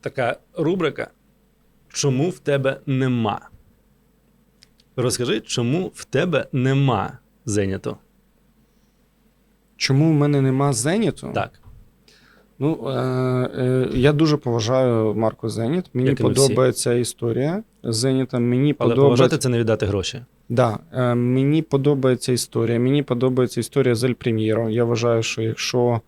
така рубрика Чому в тебе нема? Розкажи, чому в тебе нема зеніту? Чому в мене нема Зеніту? Так. Ну, е, е, я дуже поважаю марку Зеніт. Мені Як і ми всі. подобається історія з Зенітом. Мені Але подобається. поважати це не віддати гроші. Да, е, мені подобається історія. Мені подобається історія з Ель Прем'єро. Я вважаю, що якщо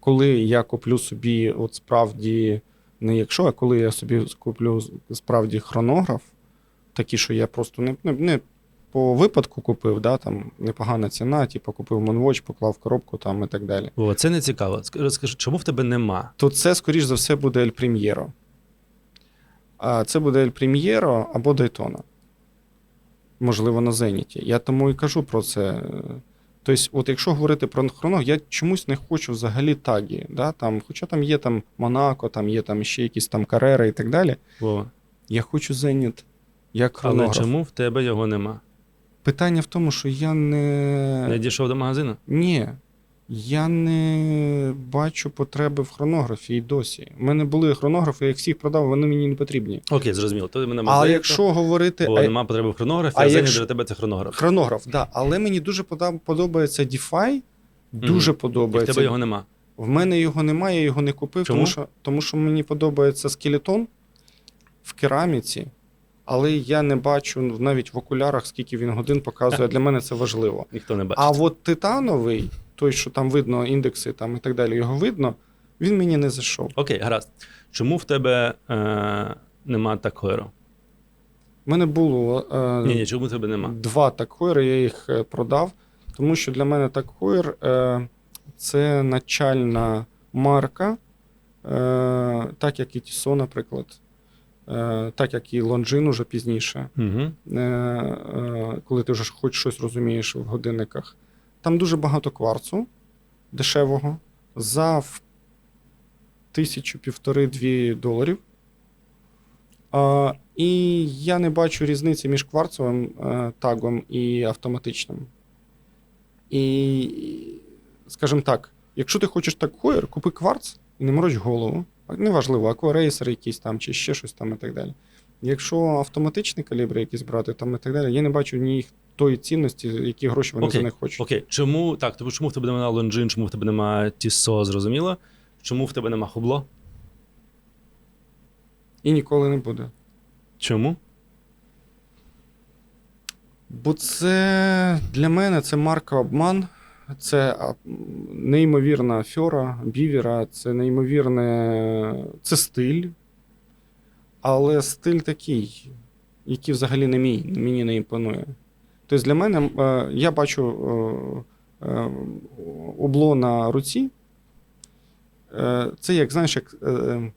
коли я куплю собі, от справді, не якщо, а коли я собі куплю справді хронограф, такий, що я просто не, не, не по випадку купив, да, там непогана ціна, типу купив Монвоч, поклав коробку там і так далі. О, це не цікаво. Розкажи, чому в тебе нема? то це, скоріш за все, буде Ель Прем'єро. А це буде Ель Прем'єро або Дайтона. Можливо, на Зеніті. Я тому і кажу про це. Тобто, от якщо говорити про хроног, я чомусь не хочу взагалі тагі. Да? Там, хоча там є там Монако, там є там ще якісь там Карери і так далі. О, Я хочу Зеніт як але чому в тебе його нема? Питання в тому, що я не. Не дійшов до магазину? Ні. Я не бачу потреби в хронографі і досі. У мене були хронографи, я їх всіх продав, вони мені не потрібні. Окей, зрозуміло. То мене А якщо говорити. бо а- нема потреби в хронографі, а а, якщо- для тебе це хронограф. Хронограф, да. Але мені дуже подобається DeFi. Дуже подобається. І в тебе його нема. В мене його немає, я його не купив, Чому? тому що, тому що мені подобається скелетон в кераміці, але я не бачу навіть в окулярах, скільки він годин показує. Для мене це важливо. Ніхто не бачить. А от титановий, той, що там видно, індекси там і так далі, його видно, він мені не зайшов. Окей, гаразд. Чому в тебе е, нема такойру? У мене було е, Ні, ні, чому в тебе нема? два такхойри, я їх е, продав, тому що для мене такхойр е, це начальна марка, е, так як і Тісо, наприклад, е, так як і Лонжин уже пізніше, Угу. е, е, коли ти вже хоч щось розумієш в годинниках. Там дуже багато кварцу дешевого за тисячу півтори-дві доларів. І я не бачу різниці між кварцевим е, тагом і автоматичним. І, скажімо так, якщо ти хочеш так хоєр, купи кварц і не мороч голову. Неважливо, акварейсер якийсь там, чи ще щось там і так далі. Якщо автоматичні калібри якісь брати там і так далі, я не бачу ні їх тої цінності, які гроші вони Окей, за них хочуть. Окей, чому так? Тобто, чому в тебе немає лонжин, чому в тебе немає тісо, зрозуміло? Чому в тебе нема хубло? І ніколи не буде. Чому? Бо це для мене це марка обман, це неймовірна афера, бівера, це неймовірне це стиль. Але стиль такий, який взагалі не мій, мені не імпонує. Тобто для мене е, я бачу е, е, обло на руці. Е, Це як, знаєш, як е,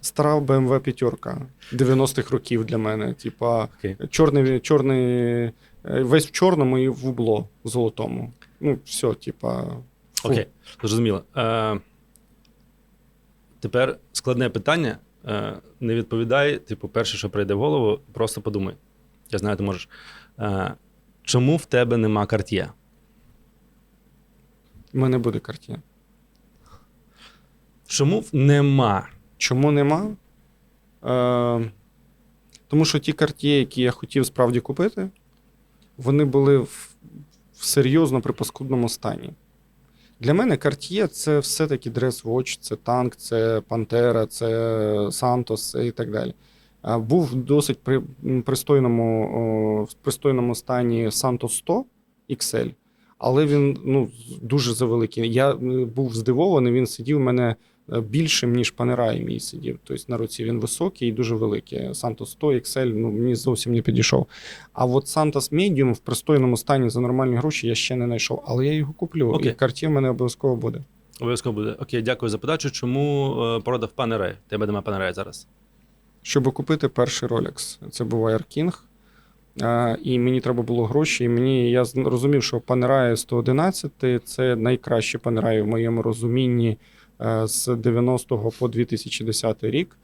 стара BMW п'ятерка 90-х років для мене. Типа, Окей. чорний, чорний, е, весь в чорному і в убло в золотому. Ну, все, типа. Окей, зрозуміло. Е, тепер складне питання. Е, не відповідай, типу, перше, що прийде в голову, просто подумай. Я знаю, ти можеш. Е, чому в тебе нема карт'є? У мене буде картина. Чому нема? Чому нема? Е, тому що ті карт'є, які я хотів справді купити, вони були в, в серйозно припаскудному стані. Для мене Cartier це все-таки Dress Watch, це танк, це Пантера, це Сантос і так далі. Був в досить при, пристойному, в пристойному стані Santos 100 XL, але він ну, дуже завеликий. Я був здивований, він сидів у мене е, більшим, ніж Панерай мій сидів. Тобто на руці він високий і дуже великий. Santos 100 XL ну, мені зовсім не підійшов. А от Santos Medium в пристойному стані за нормальні гроші я ще не знайшов, але я його куплю. Окей. І карті в мене обов'язково буде. Обов'язково буде. Окей, дякую за подачу. Чому е, продав панерей? Тебе немає панерей зараз. Щоб купити перший Rolex. Це був Air King. І мені треба було гроші. І мені я з- розумів, що Panerai 111 це найкращі Panerai в моєму розумінні з 90-го по 2010 рік.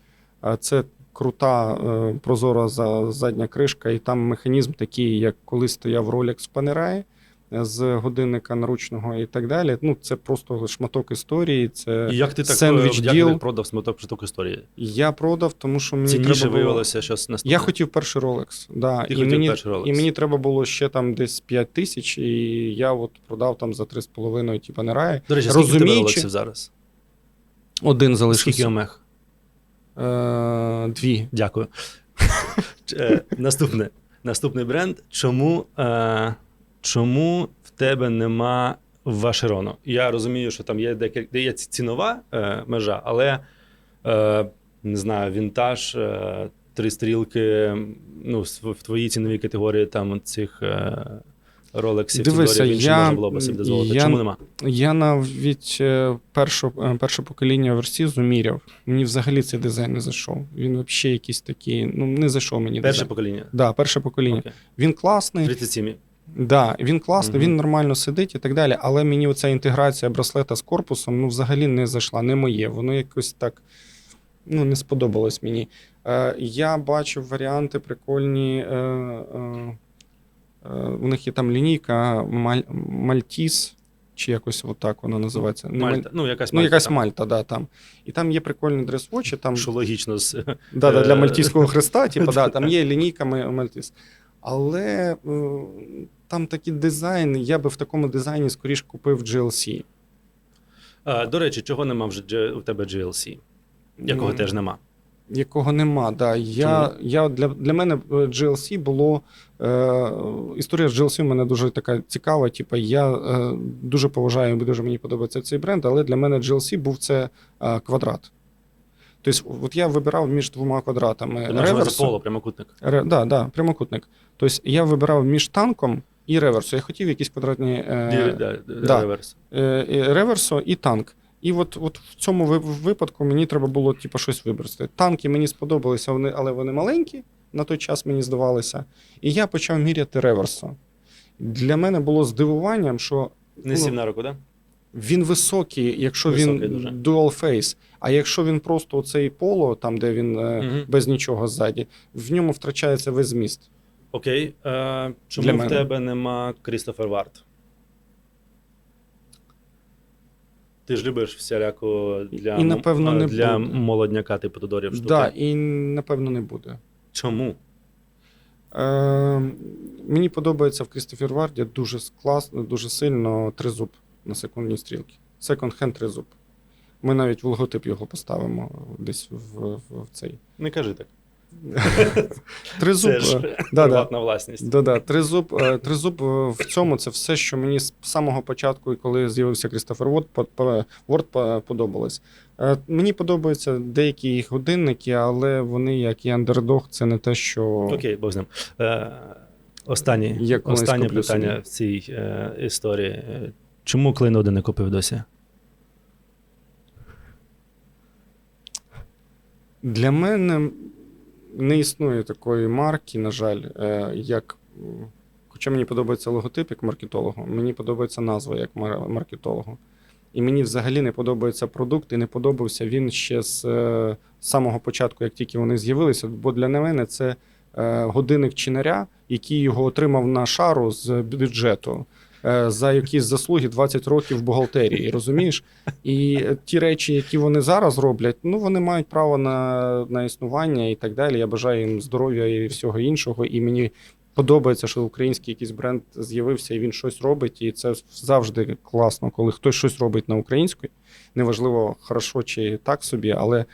Це крута е, прозора задня кришка, і там механізм такий, як коли стояв Rolex в Panerai. З годинника наручного і так далі. Ну, це просто шматок історії. Це І як ти так Сендвіч е, як діл. ти продав сміток штук історії? я продав, тому що мені Цінніше треба було... виявилося щось наступне. Я хотів перший Rolex. Да. Ти і, хотів мені, перший Rolex. і мені треба було ще там десь 5 тисяч, і я от продав там за 3,5, типа не рає. До речі, скільки в тебе розуміючи- зараз? Один Скільки залишився. омег? Е, дві. Дякую. Е, Наступне. Наступний бренд. Чому, е, чому в тебе нема Вашерону? Я розумію, що там є декілька є цінова е, межа, але е, не знаю, вінтаж, е, три стрілки, ну, в твоїй ціновій категорії там цих е, ролексів, Дивися, я- можна було б собі дозволити. я- Чому нема? Я навіть е, першу, е, перше покоління Версізу міряв. Мені взагалі цей дизайн не зайшов. Він взагалі якийсь такий, ну не зайшов мені. Перше дизайн. покоління. Да, перше покоління. Окей. Він класний, 37. Да, він класний, Мгм. він нормально сидить і так далі. Але мені оця інтеграція браслета з корпусом ну, взагалі не зайшла, не моє. Воно якось так ну, не сподобалось мені. Е, я бачив варіанти прикольні. Е, е, е, у них є там лінійка Маль, Мальтіс, чи якось отак вона називається. Не Маль- Ну, якась Ну, якась там. Мальта, да, там. І там є прикольні дрес-вочі, там Що логічно з да, да, для Е, Мальтійського хреста, типу, да, там є лінійка Ма- Мальтіс. Але е, там такий дизайн, я би в такому дизайні скоріш купив GLC. А, до речі, чого нема вже у тебе GLC? Якого Ну, теж нема. Якого нема. Да. Я, я, для, для мене е, GLC було. Е, історія з GLC в мене дуже така цікава. Типу, я е, дуже поважаю, дуже мені подобається цей бренд, але для мене GLC був це е, квадрат. Тобто, от я вибирав між двома квадратами. Реверсу. поло, прямокутник. Ре, да, да, прямокутник. Тобто я вибирав між танком і реверсом. Я хотів якісь квадратні е, Ді- да, да, да. реверс. е, і реверсо і танк. І от, от в цьому випадку мені треба було типу, щось вибрати. Танки мені сподобалися, вони, але вони маленькі на той час мені здавалося. І я почав міряти реверсо. Для мене було здивуванням, що Не Ну, сів на руку, так? Він високий, якщо Високий він дуже. dual face, а якщо він просто оцей поло, там де він Мгм. без нічого ззаді, в ньому втрачається весь зміст. Окей. Е, чому Для в мене. тебе нема Крістофер Варт? Ти ж любиш всіляку для, І, напевно, не для буде. молодняка типу Тодорів штуки. Да, і напевно не буде. Чому? Е, мені подобається в Крістофер Варді дуже класно, дуже сильно тризуб на секундній стрілці. Секонд-хенд тризуб. Ми навіть в логотип його поставимо десь в, в, в цей. Не кажи так. Тризуб. Це ж е, да. приватна власність. Да, да. Тризуб, е, тризуб е, в цьому це все, що мені з самого початку, коли з'явився Крістофер Ворд, по- по- Ворд по- подобалось. Мені подобаються деякі їх годинники, але вони, як і андердог, це не те, що. Окей, Бог з ним. Останнє, останнє питання собі. в цій е, історії. Чому клейноди не купив досі? Для мене не існує такої марки, на жаль, е, як. Хоча мені подобається логотип як маркетологу, мені подобається назва як мар- маркетологу. І мені взагалі не подобається продукт, і не подобався він ще з е, самого початку, як тільки вони з'явилися. Бо для мене це е, годинник чинаря, який його отримав на шару з бюджету. Е, За якісь заслуги 20 років в бухгалтерії, розумієш? І ті речі, які вони зараз роблять, ну вони мають право на, на існування і так далі. Я бажаю їм здоров'я і всього іншого. І мені подобається, що український якийсь бренд з'явився і він щось робить. І це завжди класно, коли хтось щось робить на українській. Неважливо, хорошо чи так собі, але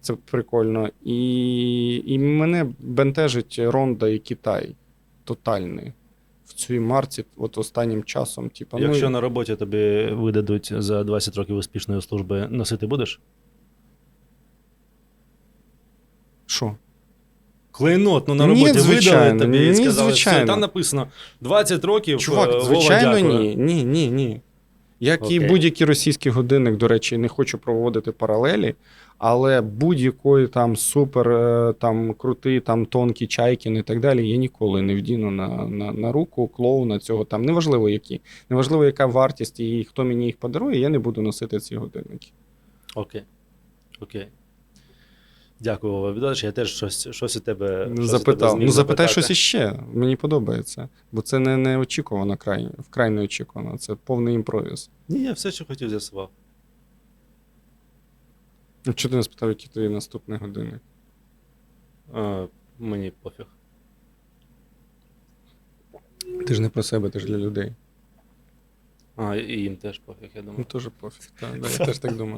це прикольно. І, і мене бентежить Ронда і Китай тотальний. Цій марці, от останнім часом, типу, Якщо ну, на роботі тобі видадуть за 20 років успішної служби, носити будеш? що? Клейнот, ну на Ні, роботі видали звичайно, тобі і ні, сказали, звичайно. що там написано 20 років. е, Чувак, Вова, звичайно, дякую. ні. Ні, ні, ні. Як і будь-який російський годинник, до речі, не хочу проводити паралелі, але будь-якої там супер е, там крутий, там тонкі чайкін і так далі, я ніколи не вдіну на, на, на руку клоуна цього там. Неважливо які. Неважливо, яка вартість і хто мені їх подарує, я не буду носити ці годинники. Окей. Окей. Дякую, Вова Я теж щось, щось у тебе щось у тебе Запитав. Ну, запитай щось іще. Мені подобається. Бо це не неочікувано край, вкрай неочікувано. Це повний імпровіз. Ні, я все, що хотів, з'ясував. Ну, Чого ти не спитав, який твій наступний годинник? А, мені пофіг. Ти ж не про себе, ти ж для людей. А, і їм теж пофіг, я Ну, думаю. теж пофіг. Так, да, я теж так думаю.